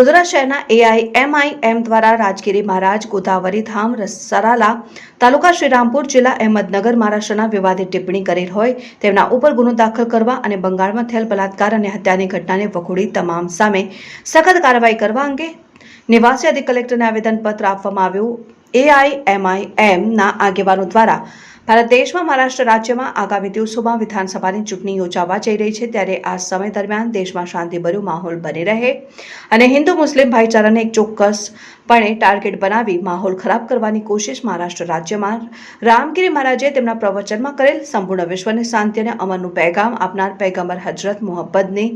ગોધરા શહેરના AI MIM દ્વારા રાજગીરી મહારાજ ગોદાવરી ધામ સરાલા તાલુકા શ્રીરામપુર જિલ્લા અહેમદનગર મહારાષ્ટ્રના વિવાદે ટિપ્પણી કરેલ હોય તેમના ઉપર ગુનો દાખલ કરવા અને બંગાળમાં થયેલ બલાત્કાર અને હત્યાની ઘટનાને વખોડી તમામ સામે સખત કાર્યવાહી કરવા અંગે નિવાસી અધિક કલેક્ટરને આવેદનપત્ર આપવામાં આવ્યું. એઆઈએમઆઈએમના આગેવાનો દ્વારા ભારત દેશમાં મહારાષ્ટ્ર રાજ્યમાં આગામી દિવસોમાં વિધાનસભાની ચૂંટણી યોજાવા જઈ રહી છે ત્યારે આ સમય દરમિયાન દેશમાં શાંતિભર્યો માહોલ બની રહે અને હિન્દુ મુસ્લિમ ભાઈચારાને એક ચોક્કસપણે ટાર્ગેટ બનાવી માહોલ ખરાબ કરવાની કોશિશ મહારાષ્ટ્ર રાજ્યમાં રામગીરી મહારાજે તેમના પ્રવચનમાં કરેલ સંપૂર્ણ વિશ્વને શાંતિ અને અમરનું પેગામ આપનાર પૈગંબર હજરત મોહમ્મદની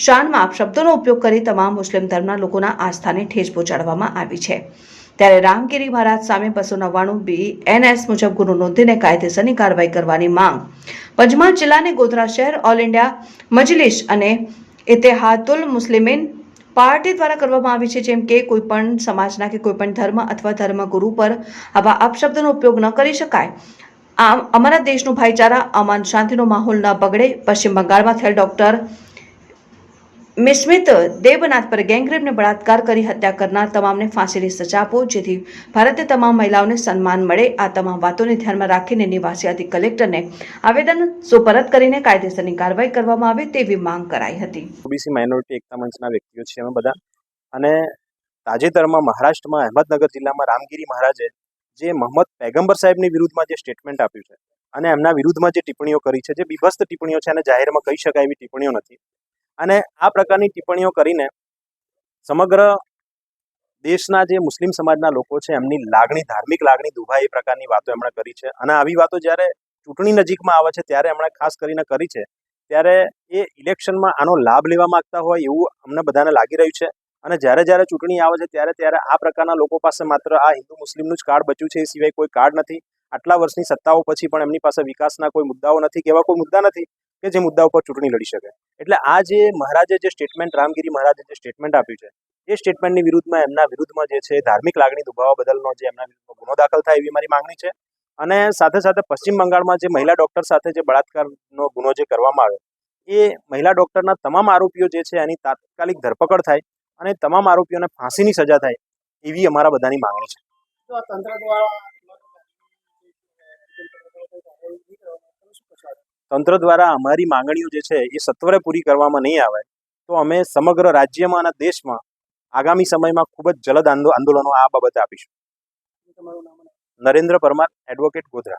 શાનમાં શબ્દોનો ઉપયોગ કરી તમામ મુસ્લિમ ધર્મના લોકોના આસ્થાને ઠેસ પહોંચાડવામાં આવી છે. ત્યારે રામગીરી મહારાજ સામે બસો નવ્વાણું બી એનએસ મુજબ ગુનો નોંધીને કાયદેસરની કાર્યવાહી કરવાની માંગ. પંચમહાલ જિલ્લાની ગોધરા શહેર, ઓલ ઇન્ડિયા, મજલિસ અને ઇતિહાતુલ મુસ્લિમીન પાર્ટી દ્વારા કરવામાં આવી છે, જેમ કે કોઈપણ સમાજના કે કોઈપણ ધર્મ અથવા ધર્મગુરુ પર આવા અપશબ્દનો ઉપયોગ ન કરી શકાય. આમ, અમારા દેશનું ભાઈચારા, અમાન શાંતિનો માહોલ ન બગડે. પશ્ચિમ બંગાળમાં થયેલ ડોક્ટર મિસ્મિત દેવનાથ પર ગેંગરેપને બળાત્કાર કરી હત્યા કરનાર તમામને ફાંસીની સજા આપો, જેથી ભારતે તમામ મહિલાઓને સન્માન મળે. આ તમામ વાતોને ધ્યાનમાં રાખીને નિવાસી અધિક કલેક્ટરને આવેદન સુપરત કરીને કાયદેસરની કાર્યવાહી કરવામાં આવે તેવી માંગ કરાઈ હતી. ઓબીસી માઇનોરિટી એકતા મંચના વ્યક્તિઓ છીએ અમે બધા. અને તાજેતરમાં મહારાષ્ટ્રમાં, અહેમદનગર જિલ્લામાં રામગીરી મહારાજે જે મોહમ્મદ પૈગંબર સાહેબની વિરુદ્ધમાં જે સ્ટેટમેન્ટ આપ્યું છે અને એમના વિરુદ્ધમાં જે ટિપ્પણીઓ કરી છે, જે બીભસ્ત ટિપ્પણીઓ છે અને જાહેરમાં કહી શકાય એવી ટિપ્પણીઓ નથી. અને આ પ્રકારની ટિપ્પણીઓ કરીને સમગ્ર દેશના જે મુસ્લિમ સમાજના લોકો છે, એમની લાગણી, ધાર્મિક લાગણી દુભાય એ પ્રકારની વાતો એમણે કરી છે. અને આવી વાતો જ્યારે ચૂંટણી નજીકમાં આવે છે, ત્યારે એમણે ખાસ કરીને કરી છે, ત્યારે એ ઇલેક્શનમાં આનો લાભ લેવા માંગતા હોય એવું અમને બધાને લાગી રહ્યું છે. અને જ્યારે જ્યારે ચૂંટણી આવે છે, ત્યારે ત્યારે આ પ્રકારના લોકો પાસે માત્ર આ હિન્દુ મુસ્લિમનું જ કાર્ડ બચ્યું છે, એ સિવાય કોઈ કાર્ડ નથી. આટલા વર્ષની સત્તાઓ પછી પણ એમની પાસે વિકાસના કોઈ મુદ્દાઓ નથી કે એવા કોઈ મુદ્દા નથી કે જે મુદ્દા ઉપર ચૂંટણી લડી શકે. એટલે આ જે મહારાજે જે સ્ટેટમેન્ટ રામગીરી મહારાજે જે સ્ટેટમેન્ટ આપ્યું છે, એ સ્ટેટમેન્ટની વિરુદ્ધમાં એમના વિરુદ્ધમાં જે છે, ધાર્મિક લાગણી દુભાવવા બદલનો જે એમના વિરુદ્ધમાં ગુનો દાખલ થાય એવી મારી માંગણી છે. અને સાથે સાથે પશ્ચિમ બંગાળમાં જે મહિલા ડોક્ટર સાથે જે બળાત્કારનો ગુનો જે કરવામાં આવ્યો, એ મહિલા ડોક્ટરના તમામ આરોપીઓ જે છે એની તાત્કાલિક ધરપકડ થાય અને તમામ આરોપીઓને ફાંસીની સજા થાય એવી અમારા બધાની માંગણી છે. તંત્ર દ્વારા તંત્ર દ્વારા અમારી માંગણીઓ જે છે એ સત્વરે પૂરી કરવામાં નહીં આવે તો અમે સમગ્ર રાજ્યમાં અને દેશમાં આગામી સમયમાં ખૂબ જ જલદ આંદો- આંદોલનો આ બાબતે આપીશું. તમારું નરેન્દ્ર પરમાર એડવોકેટ ગોધરા.